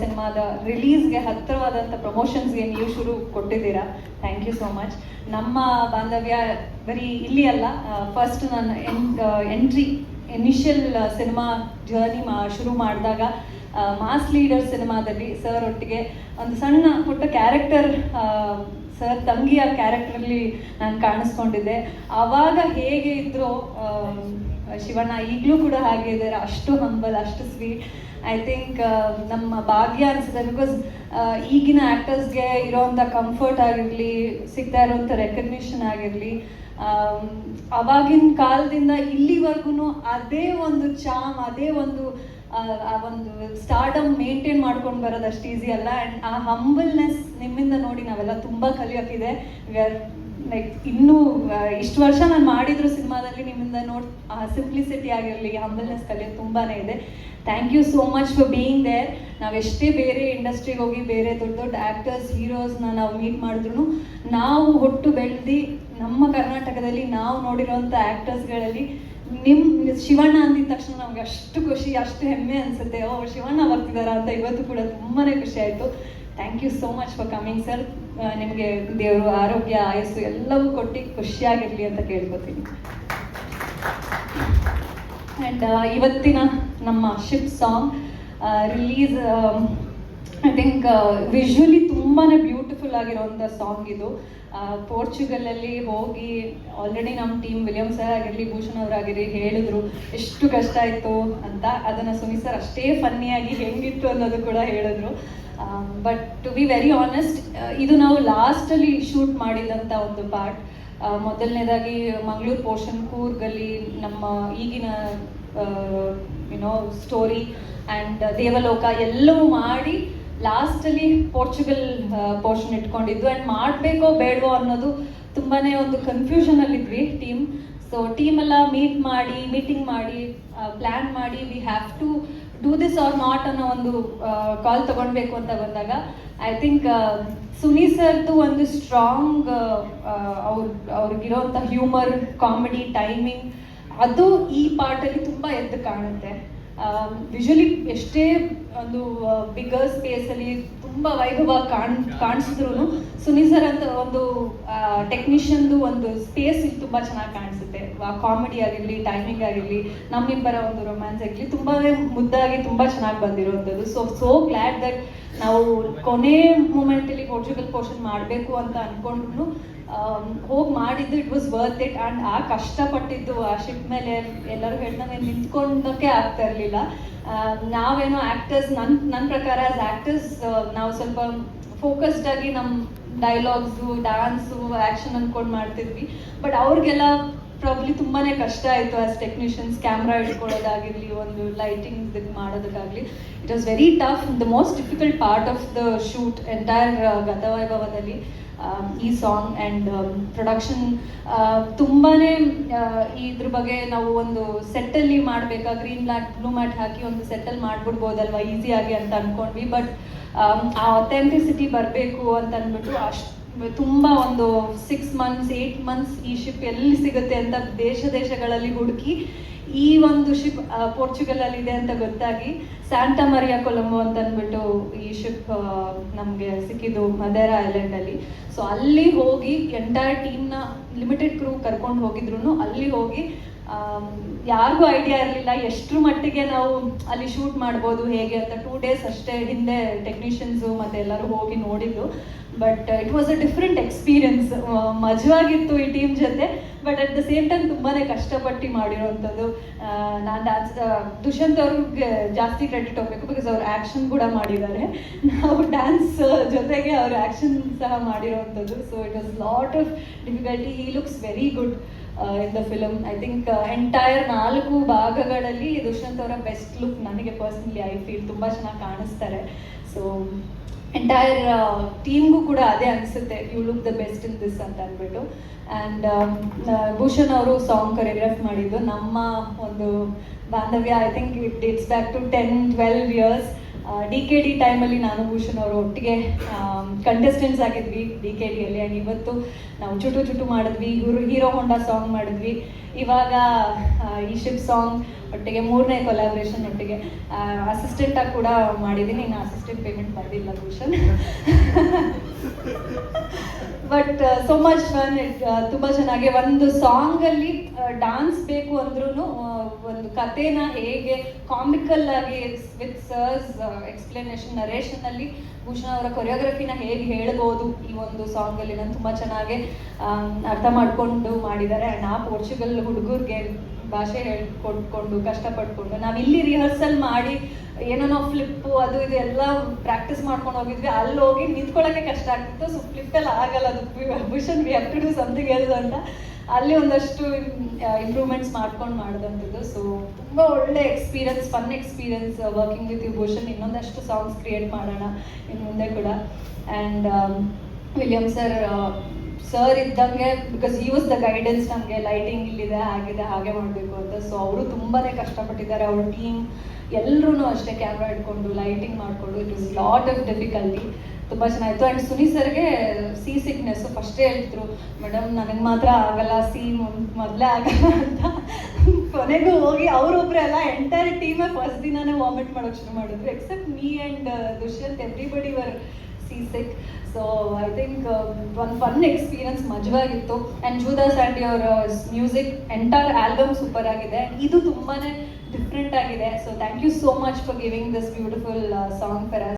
ಸಿನಿಮಾದ ರಿಲೀಸ್ಗೆ ಹತ್ತಿರವಾದಂಥ ಪ್ರಮೋಷನ್ಸ್ಗೆ ನೀವು ಶುರು ಕೊಟ್ಟಿದ್ದೀರಾ? ಥ್ಯಾಂಕ್ ಯು ಸೋ ಮಚ್ ನಮ್ಮ ಬಾಂಧವ್ಯ ಬರೀ ಇಲ್ಲಿ ಅಲ್ಲ ಫಸ್ಟ್ ನಾನು ಎಂಟ್ರಿ ಇನಿಷಿಯಲ್ ಸಿನಿಮಾ ಜರ್ನಿ ಮಾ, ಶುರು ಮಾಡಿದಾಗ ಮಾಸ್ ಲೀಡರ್ ಸಿನಿಮಾದಲ್ಲಿ ಸರ್ ಒಟ್ಟಿಗೆ ಒಂದು ಸಣ್ಣ ಪುಟ್ಟ ಕ್ಯಾರೆಕ್ಟರ್ ಸರ್, ತಂಗಿಯ ಕ್ಯಾರೆಕ್ಟರಲ್ಲಿ ನಾನು ಕಾಣಿಸ್ಕೊಂಡಿದ್ದೆ. ಆವಾಗ ಹೇಗೆ ಇದ್ರು ಶಿವಣ್ಣ, ಈಗಲೂ ಕೂಡ ಹಾಗೆ ಇದ್ದಾರೆ. ಅಷ್ಟು ಹಂಬಲ್ ಅಷ್ಟು ಸ್ವೀಟ್ ಐ ಥಿಂಕ್ ನಮ್ಮ ಭಾಗ್ಯ ಅನ್ಸುತ್ತೆ ಬಿಕಾಸ್ ಈಗಿನ ಆ್ಯಕ್ಟರ್ಸ್ಗೆ ಇರೋವಂಥ ಕಂಫರ್ಟ್ ಆಗಿರಲಿ, ಸಿಗ್ತಾ ಇರೋವಂಥ ರೆಕಗ್ನಿಷನ್ ಆಗಿರಲಿ ಅವಾಗಿನ ಕಾಲದಿಂದ ಇಲ್ಲಿವರೆಗೂ ಅದೇ ಒಂದು ಚಾಮ್ ಅದೇ ಒಂದು ಆ, ಒಂದು ಸ್ಟಾರ್ಡಮ್ ಮೇಂಟೈನ್ ಮಾಡ್ಕೊಂಡು ಬರೋದು ಅಷ್ಟು ಈಸಿ ಅಲ್ಲ. ಆ್ಯಂಡ್ ಆ ಹಂಬಲ್ನೆಸ್ ನಿಮ್ಮಿಂದ ನೋಡಿ ನಾವೆಲ್ಲ ತುಂಬ ಕಲಿಯೋಕ್ಕಿದೆ. ವಿ ಆರ್ ಲೈಕ್ ಇನ್ನೂ ಇಷ್ಟು ವರ್ಷ ನಾನು ಮಾಡಿದ್ರು ಸಿನಿಮಾದಲ್ಲಿ ನಿಮ್ಮಿಂದ ನೋಡಿ ಆ ಸಿಂಪ್ಲಿಸಿಟಿ ಆಗಿರಲಿ ಹಂಬಲ್ನೆಸ್ ಕಲಿಯೋದು ತುಂಬಾ ಇದೆ. Thank you so much for being there ನಾವು ಎಷ್ಟೇ ಬೇರೆ ಇಂಡಸ್ಟ್ರಿಗೆ ಹೋಗಿ ಬೇರೆ ದೊಡ್ಡ ದೊಡ್ಡ ಆ್ಯಕ್ಟರ್ಸ್ ಹೀರೋಸ್ನ ನಾವು ಮೀಟ್ ಮಾಡಿದ್ರು ನಾವು ಹುಟ್ಟು ಬೆಳೆದು ನಮ್ಮ ಕರ್ನಾಟಕದಲ್ಲಿ ನಾವು ನೋಡಿರೋಂಥ ಆ್ಯಕ್ಟರ್ಸ್ಗಳಲ್ಲಿ ನಿಮ್ಮ ಶಿವಣ್ಣ ಅಂದಿದ ತಕ್ಷಣ ನಮ್ಗೆ ಅಷ್ಟು ಖುಷಿ, ಅಷ್ಟು ಹೆಮ್ಮೆ ಅನ್ಸುತ್ತೆ. ಓ, ಶಿವಣ್ಣ ಬರ್ತಿದಾರ ಅಂತ ಇವತ್ತು ಕೂಡ ತುಂಬಾನೇ ಖುಷಿ ಆಯಿತು. Thank you so much for coming sir ನಿಮಗೆ ದೇವರು ಆರೋಗ್ಯ, ಆಯಸ್ಸು ಎಲ್ಲವೂ ಕೊಟ್ಟು ಖುಷಿಯಾಗಿರ್ಲಿ ಅಂತ ಕೇಳ್ಕೊತೀನಿ. ಆ್ಯಂಡ್ ಇವತ್ತಿನ ನಮ್ಮ ship song release I think visually ತುಂಬಾ ಬ್ಯೂಟಿಫುಲ್ ಆಗಿರೋಂಥ ಸಾಂಗ್ ಇದು. ಪೋರ್ಚುಗಲಲ್ಲಿ ಹೋಗಿ ಆಲ್ರೆಡಿ ನಮ್ಮ ಟೀಮ್ ವಿಲಿಯಮ್ ಸರ್ ಆಗಿರಲಿ, ಭೂಷಣ್ ಅವರಾಗಿರಲಿ ಹೇಳಿದ್ರು, ಎಷ್ಟು ಕಷ್ಟ ಇತ್ತು ಅಂತ ಅದನ್ನು ಸುನಿ ಸರ್ ಅಷ್ಟೇ ಫನ್ನಿಯಾಗಿ ಹೆಂಗಿತ್ತು ಅನ್ನೋದು ಕೂಡ ಹೇಳಿದ್ರು. But to be very honest ಇದು ನಾವು ಲಾಸ್ಟಲ್ಲಿ ಶೂಟ್ ಮಾಡಿದಂಥ ಒಂದು ಪಾರ್ಟ್ ಮೊದಲನೇದಾಗಿ ಮಂಗಳೂರು ಪೋರ್ಷನ್ ಕೂರ್ಗಲ್ಲಿ ನಮ್ಮ ಈಗಿನ ಯುನೋ ಸ್ಟೋರಿ ಆ್ಯಂಡ್ ದೇವಲೋಕ ಎಲ್ಲವೂ ಮಾಡಿ ಲಾಸ್ಟಲ್ಲಿ ಪೋರ್ಚುಗಲ್ ಪೋರ್ಷನ್ ಇಟ್ಕೊಂಡಿದ್ದು. ಆ್ಯಂಡ್ ಮಾಡಬೇಕೋ ಬೇಡವೋ ಅನ್ನೋದು ತುಂಬಾ ಒಂದು ಕನ್ಫ್ಯೂಷನಲ್ಲಿದ್ವಿ ಟೀಮ್ ಸೊ ಟೀಮೆಲ್ಲ ಮೀಟ್ ಮಾಡಿ ಮೀಟಿಂಗ್ ಮಾಡಿ ಪ್ಲ್ಯಾನ್ ಮಾಡಿ we have to do this or not ಅನ್ನೋ ಒಂದು ಕಾಲ್ ತಗೊಳ್ಬೇಕು ಅಂತ ಬಂದಾಗ ಐ ಥಿಂಕ್ ಸುನಿ ಸರ್ದು ಒಂದು ಸ್ಟ್ರಾಂಗ್ ಅವ್ರ, ಅವ್ರಿಗಿರೋಂಥ ಹ್ಯೂಮರ್ ಕಾಮಿಡಿ ಟೈಮಿಂಗ್ ಅದು ಈ ಪಾರ್ಟಲ್ಲಿ ತುಂಬ ಎದ್ದು ಕಾಣುತ್ತೆ. ವಿಜುವಲಿ ಎಷ್ಟೇ ಒಂದು ಬಿಗರ್ ಸ್ಪೇಸಲ್ಲಿ ತುಂಬ ವೈಭವ ಕಾಣ್ ಕಾಣಿಸಿದ್ರು ಸುನಿ ಸರ್ ಅಂತ ಒಂದು ಟೆಕ್ನಿಷಿಯನ್ದು ಒಂದು ಸ್ಪೇಸ್ ಇಲ್ಲಿ ತುಂಬಾ ಚೆನ್ನಾಗಿ ಕಾಣಿಸುತ್ತೆ. ಕಾಮಿಡಿ ಆಗಿರಲಿ ಟೈಮಿಂಗ್ ಆಗಿರಲಿ, ನಮ್ಮಿಬ್ಬರ ಒಂದು ರೊಮ್ಯಾನ್ಸ್ ಆಗಿರಲಿ ತುಂಬಾ ಮುದ್ದಾಗಿ ತುಂಬಾ ಚೆನ್ನಾಗಿ ಬಂದಿರುವಂಥದ್ದು ಸೊ ಸೋ ಗ್ಲ್ಯಾಡ್ ದಟ್ ನಾವು ಕೊನೆ ಮೂಮೆಂಟಲ್ಲಿ ಪೋರ್ಚುಗಲ್ ಪೋರ್ಷನ್ ಮಾಡಬೇಕು ಅಂತ ಅಂದ್ಕೊಂಡ್ರು ಹೋಗಿ ಮಾಡಿದ್ದು it was worth it and ಆ ಕಷ್ಟಪಟ್ಟಿದ್ದು, ಆ ಶಿಪ್ ಮೇಲೆ ಎಲ್ಲರೂ ಹೇಳ್ದಂಗೆ ನಿಂತ್ಕೊಂಡಕ್ಕೆ ಆಗ್ತಾ ಇರಲಿಲ್ಲ. ನಾವೇನೋ ಆ್ಯಕ್ಟರ್ಸ್ ನನ್ನ ನನ್ನ ಪ್ರಕಾರ ಆಸ್ ಆ್ಯಕ್ಟರ್ಸ್ ನಾವು ಸ್ವಲ್ಪ ಫೋಕಸ್ಡ್ ಆಗಿ ನಮ್ಮ ಡೈಲಾಗ್ಸು ಡ್ಯಾನ್ಸು ಆ್ಯಕ್ಷನ್ ಅಂದ್ಕೊಂಡು ಮಾಡ್ತಿದ್ವಿ. ಬಟ್ ಅವ್ರಿಗೆಲ್ಲ ಪ್ರಾಬ್ಲಿ ತುಂಬಾ ಕಷ್ಟ ಆಯಿತು ಆಸ್ ಟೆಕ್ನಿಷಿಯನ್ಸ್ ಕ್ಯಾಮ್ರಾ ಇಟ್ಕೊಳ್ಳೋದಾಗಿರಲಿ ಒಂದು ಲೈಟಿಂಗ್ ಇದು ಮಾಡೋದಕ್ಕಾಗಲಿ. It was very tough the most difficult part of the shoot entire ಗತವೈಭವದಲ್ಲಿ. ಈ ಸಾಂಗ್ ಆ್ಯಂಡ್ ಪ್ರೊಡಕ್ಷನ್ ತುಂಬಾ ಇದ್ರ ಬಗ್ಗೆ ನಾವು ಒಂದು ಸೆಟ್ಟಲ್ಲಿ ಮಾಡಬೇಕಾ ಗ್ರೀನ್ ಮ್ಯಾಟ್ ಬ್ಲೂ ಮ್ಯಾಟ್ ಹಾಕಿ ಒಂದು ಸೆಟ್ಟಲ್ಲಿ ಮಾಡ್ಬಿಡ್ಬೋದಲ್ವಾ ಈಸಿಯಾಗಿ ಅಂತ ಅಂದ್ಕೊಂಡ್ವಿ ಬಟ್ ಆ ಅಥೆಂಟಿಸಿಟಿ ಬರಬೇಕು ಅಂತ ಅಂದ್ಬಿಟ್ಟು ಅಷ್ಟು ತುಂಬ ಒಂದು ಸಿಕ್ಸ್ ಮಂತ್ಸ್ ಏಟ್ ಮಂತ್ಸ್ ಈ ಶಿಪ್ ಎಲ್ಲಿ ಸಿಗುತ್ತೆ ಅಂತ ದೇಶ ದೇಶಗಳಲ್ಲಿ ಹುಡುಕಿ ಈ ಒಂದು ಶಿಪ್ ಪೋರ್ಚುಗಲ್ ಅಲ್ಲಿ ಇದೆ ಅಂತ ಗೊತ್ತಾಗಿ ಸ್ಯಾಂಟಾ ಮರಿಯಾ ಕೊಲಂಬೋ ಅಂತ ಅಂದ್ಬಿಟ್ಟು ಈ ಶಿಪ್ ನಮಗೆ ಸಿಕ್ಕಿದ್ದು ಮದೇರಾ ಐಲ್ಯಾಂಡಲ್ಲಿ ಸೊ ಅಲ್ಲಿ ಹೋಗಿ ಎಂಟೈರ್ ಟೀಮ್ನ ಲಿಮಿಟೆಡ್ ಕ್ರೂ ಕರ್ಕೊಂಡು ಹೋಗಿದ್ರು ಅಲ್ಲಿ ಹೋಗಿ ಯಾರಿಗೂ ಐಡಿಯಾ ಇರಲಿಲ್ಲ. ಎಷ್ಟರ ಮಟ್ಟಿಗೆ ನಾವು ಅಲ್ಲಿ ಶೂಟ್ ಮಾಡ್ಬೋದು ಹೇಗೆ ಅಂತ ಟೂ ಡೇಸ್ ಅಷ್ಟೇ ಹಿಂದೆ ಟೆಕ್ನಿಷಿಯನ್ಸು ಮತ್ತೆ ಎಲ್ಲರೂ ಹೋಗಿ ನೋಡಿದ್ದು. But it was a different experience ಮಜವಾಗಿತ್ತು ಈ ಟೀಮ್ ಜೊತೆ but at the same time ತುಂಬಾ ಕಷ್ಟಪಟ್ಟು ಮಾಡಿರೋವಂಥದ್ದು ನಾನು ಡ್ಯಾನ್ಸ್ ದುಷ್ಯಂತ್ ಅವ್ರಿಗೆ ಜಾಸ್ತಿ ಕ್ರೆಡಿಟ್ ಹೋಗಬೇಕು ಬಿಕಾಸ್ ಅವ್ರು ಆ್ಯಕ್ಷನ್ ಕೂಡ ಮಾಡಿದ್ದಾರೆ. ನಾವು ಡ್ಯಾನ್ಸ್ ಜೊತೆಗೆ ಅವ್ರ ಆ್ಯಕ್ಷನ್ ಸಹ ಮಾಡಿರೋವಂಥದ್ದು so it was lot of difficulty ಈ looks very good in the film I think entire ನಾಲ್ಕು ಭಾಗಗಳಲ್ಲಿ ದುಷ್ಯಂತ್ ಅವರ ಬೆಸ್ಟ್ ಲುಕ್ ನನಗೆ ಪರ್ಸ್ನಲಿ ಐ ಫೀಲ್ ತುಂಬ ಚೆನ್ನಾಗಿ ಕಾಣಿಸ್ತಾರೆ. ಸೊ ಎಂಟೈರ್ ಟೀಮ್ಗೂ ಕೂಡ ಅದೇ ಅನಿಸುತ್ತೆ you look the best in this ಅಂತ ಅಂದ್ಬಿಟ್ಟು. ಆ್ಯಂಡ್ ಭೂಷಣ್ ಅವರು ಸಾಂಗ್ ಕೊರಿಯೋಗ್ರಾಫ್ ಮಾಡಿದ್ದು ನಮ್ಮ ಒಂದು ಬಾಂಧವ್ಯ. I think it dates back to ten twelve years D K D ಟೈಮಲ್ಲಿ ನಾನು ಭೂಷಣ್ ಅವರು ಒಟ್ಟಿಗೆ ಕಂಟೆಸ್ಟೆಂಟ್ಸ್ ಆಗಿದ್ವಿ ಡಿ ಕೆ ಡಿಯಲ್ಲಿ ಆ್ಯಂಡ್ ಇವತ್ತು ನಾವು ಚುಟು ಚುಟು ಮಾಡಿದ್ವಿ ಇವರು ಹೀರೋ ಹೊಂಡಾ ಸಾಂಗ್ ಮಾಡಿದ್ವಿ. ಇವಾಗ ಈ ಶಿಪ್ ಸಾಂಗ್ ಒಟ್ಟಿಗೆ ಮೂರನೇ ಕೊಲಾಬ್ರೇಷನ್ ಒಟ್ಟಿಗೆ ಅಸಿಸ್ಟೆಂಟಾಗಿ ಕೂಡ ಮಾಡಿದ್ದೀನಿ. ಇನ್ನು ಅಸಿಸ್ಟೆಂಟ್ ಪೇಮೆಂಟ್ ಬಂದಿಲ್ಲ Bhushan. But so much fun ತುಂಬ ಚೆನ್ನಾಗಿ. ಒಂದು ಸಾಂಗಲ್ಲಿ ಡಾನ್ಸ್ ಬೇಕು ಅಂದ್ರೂ ಒಂದು ಕಥೆನ ಹೇಗೆ ಕಾಮಿಕಲ್ ಆಗಿ ವಿತ್ ಸರ್ಸ್ ಎಕ್ಸ್ಪ್ಲನೇಷನ್ ನರೇಷನಲ್ಲಿ ಭೂಷಣ್ ಅವರ ಕೊರಿಯೋಗ್ರಫಿನ ಹೇಗೆ ಹೇಳ್ಬೋದು ಈ ಒಂದು ಸಾಂಗಲ್ಲಿ ನಾನು ತುಂಬಾ ಚೆನ್ನಾಗಿ ಅರ್ಥ ಮಾಡ್ಕೊಂಡು ಮಾಡಿದ್ದಾರೆ. ಆ್ಯಂಡ್ ಆ ಪೋರ್ಚುಗಲ್ ಹುಡುಗರಿಗೆ ಭಾಷೆ ಹೇಳ್ಕೊಟ್ಕೊಂಡು ಕಷ್ಟಪಟ್ಕೊಂಡು ನಾವಿಲ್ಲಿ ರಿಹರ್ಸಲ್ ಮಾಡಿ ಏನೋ ಫ್ಲಿಪ್ಪು ಅದು ಇದು ಎಲ್ಲ ಪ್ರಾಕ್ಟೀಸ್ ಮಾಡ್ಕೊಂಡು ಹೋಗಿದ್ವಿ. ಅಲ್ಲಿ ಹೋಗಿ ನಿಂತ್ಕೊಳ್ಳೋಕೆ ಕಷ್ಟ ಆಗ್ತಿತ್ತು. ಸೊ ಫ್ಲಿಪ್ಪೆಲ್ಲ ಆಗಲ್ಲ. ಅದು Bhushan we to do something else ಅಂತ. ಅಲ್ಲಿ ಒಂದಷ್ಟು ಇಂಪ್ರೂವ್ಮೆಂಟ್ಸ್ ಮಾಡ್ಕೊಂಡು ಮಾಡಿದಂಥದ್ದು ಸೊ ತುಂಬ ಒಳ್ಳೆ experience fun experience working with you Bhushan. ಇನ್ನೊಂದಷ್ಟು ಸಾಂಗ್ಸ್ ಕ್ರಿಯೇಟ್ ಮಾಡೋಣ ಇನ್ನು ಮುಂದೆ ಕೂಡ. ಆ್ಯಂಡ್ ವಿಲಿಯಮ್ ಸರ್ ಸರ್ ಇದ್ದಂಗೆ ಬಿಕಾಸ್ ಈ ದ ಗೈಡೆನ್ಸ್ ನಮಗೆ ಲೈಟಿಂಗ್ ಇಲ್ಲಿದೆ, ಹಾಗಿದೆ, ಹಾಗೆ ಮಾಡಬೇಕು ಅಂತ. ಸೊ ಅವರು ತುಂಬಾ ಕಷ್ಟಪಟ್ಟಿದ್ದಾರೆ. ಅವ್ರ ಟೀಮ್ ಎಲ್ಲರೂ ಅಷ್ಟೇ ಕ್ಯಾಮ್ರಾ ಇಟ್ಕೊಂಡು ಲೈಟಿಂಗ್ ಮಾಡಿಕೊಂಡು it is lot of difficulty ತುಂಬ ಚೆನ್ನಾಗಿತ್ತು. ಆ್ಯಂಡ್ ಸುನಿ ಸರ್ಗೆ ಸಿ ಸಿಕ್ನೆಸ್ಸು ಫಸ್ಟೇ ಹೇಳ್ತಿದ್ರು ಮೇಡಮ್ ನನಗೆ ಮಾತ್ರ ಆಗಲ್ಲ ಸಿ ಮೊದಲೇ ಆಗಲ್ಲ ಅಂತ. ಕೊನೆಗೂ ಹೋಗಿ ಅವರೊಬ್ಬರೇ ಅಲ್ಲ ಎಂಟೈರ್ ಟೀಮೇ ಫಸ್ಟ್ ದಿನಾನೇ ವಾಮಿಟ್ ಮಾಡೋಕೆ ಶುರು ಮಾಡಿದ್ರು. Except me and Dushyant everybody were C sick so I think ಒಂದು ಫನ್ ಎಕ್ಸ್ಪೀರಿಯನ್ಸ್ ಮಜವಾಗಿತ್ತು. ಆ್ಯಂಡ್ ಜೂದಾಸ್ ಆ್ಯಂಡ್ ಅವರ ಮ್ಯೂಸಿಕ್ ಎಂಟೈರ್ ಆಲ್ಬಮ್ ಸೂಪರ್ ಆಗಿದೆ. ಇದು ತುಂಬಾ ಡಿಫ್ರೆಂಟ್ ಆಗಿದೆ. So thank you so much for giving this beautiful song for